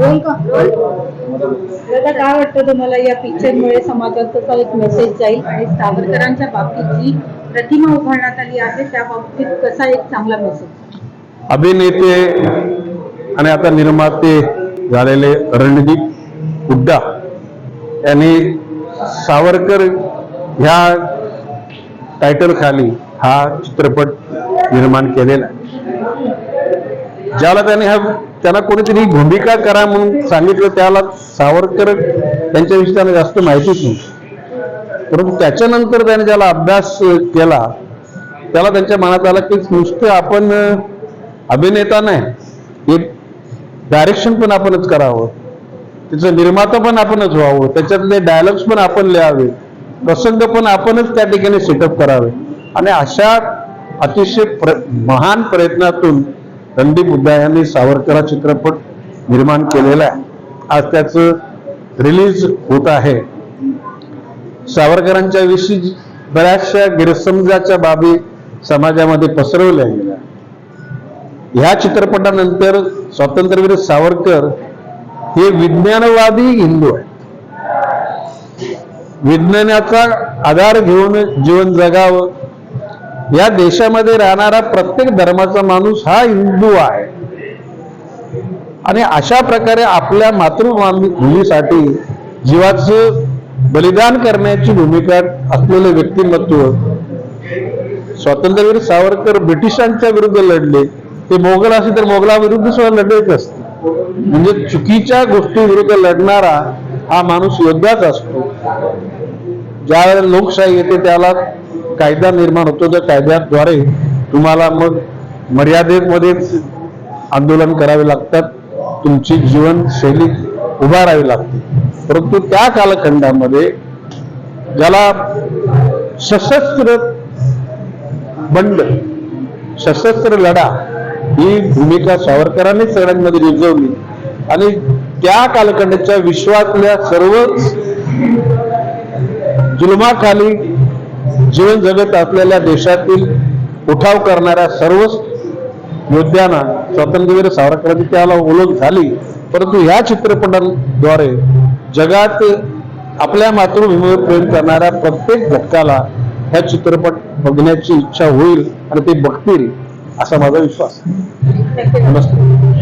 बोल का? दादा काय वाटतं तुम्हाला या पिक्चरमुळे समाजात कसा एक मेसेज जाईल? आणि सावरकरांच्या बाबतीत जी प्रतिमा उभारण्यात आली आहे त्या बाबतीत कसा एक चांगला मेसेज अभिनेते आणि आता निर्माते झालेले रणदीप हुड्डा यांनी सावरकर ह्या टायटल खाली हा चित्रपट निर्माण केलेला आहे. ज्याला त्याने हा त्याला कोणीतरी भूमिका करा म्हणून सांगितलं त्याला सावरकर त्यांच्याविषयी त्यांना जास्त माहितीच नाही. परंतु त्याच्यानंतर त्याने ज्याला अभ्यास केला त्याला त्यांच्या मनात आलं की नुसतं आपण अभिनेता नाही एक डायरेक्शन पण आपणच करावं. त्याचं निर्माता पण आपणच व्हावं त्याच्यातले डायलॉग्स पण आपण लिहावे प्रसंग पण आपणच त्या ठिकाणी सेटअप करावे. आणि अशा अतिशय प्र महान प्रयत्नातून रणदीप हुड्डा यांनी सावरकरा चित्रपट निर्माण केलेला आहे. आज त्याचं रिलीज होत आहे. सावरकरांच्या विषयी बऱ्याचशा गैरसमजाच्या बाबी समाजामध्ये पसरवल्या गेल्या. ह्या चित्रपटानंतर स्वातंत्र्यवीर सावरकर हे विज्ञानवादी हिंदू आहेत. विज्ञानाचा आधार घेऊन जीवन जगावं या देशामध्ये राहणारा प्रत्येक धर्माचा माणूस हा हिंदू आहे. आणि अशा प्रकारे आपल्या मातृभूमीसाठी जीवाचं बलिदान करण्याची भूमिका असलेले व्यक्तिमत्व स्वातंत्र्यवीर सावरकर ब्रिटिशांच्या विरुद्ध लढले. ते मोगल असेल तर मोगलाविरुद्ध सुद्धा लढलेच असते. म्हणजे चुकीच्या गोष्टी विरुद्ध लढणारा हा माणूस योद्धाच असतो. ज्या वेळेला लोकशाही येते त्याला कायदा निर्माण होतो त्या कायद्याद्वारे तुम्हाला मग मर्यादेमध्येच आंदोलन करावे लागतात तुमची जीवनशैली उभारावी लागते. परंतु त्या कालखंडामध्ये ज्याला सशस्त्र बंड सशस्त्र लढा ही भूमिका सावरकरांनी सगळ्यांमध्ये रिजवली. आणि त्या कालखंडाच्या विश्वातल्या सर्व जुलमाखाली जीवन जगत असलेल्या देशातील उठाव करणाऱ्या सर्वच योद्ध्यांना स्वातंत्र्यवीर सावरकरांची त्याला ओळख झाली. परंतु ह्या चित्रपटांद्वारे जगात आपल्या मातृभूमीवर प्रेम करणाऱ्या प्रत्येक घटकाला ह्या चित्रपट बघण्याची इच्छा होईल आणि ते बघतील असा माझा विश्वास. नमस्ते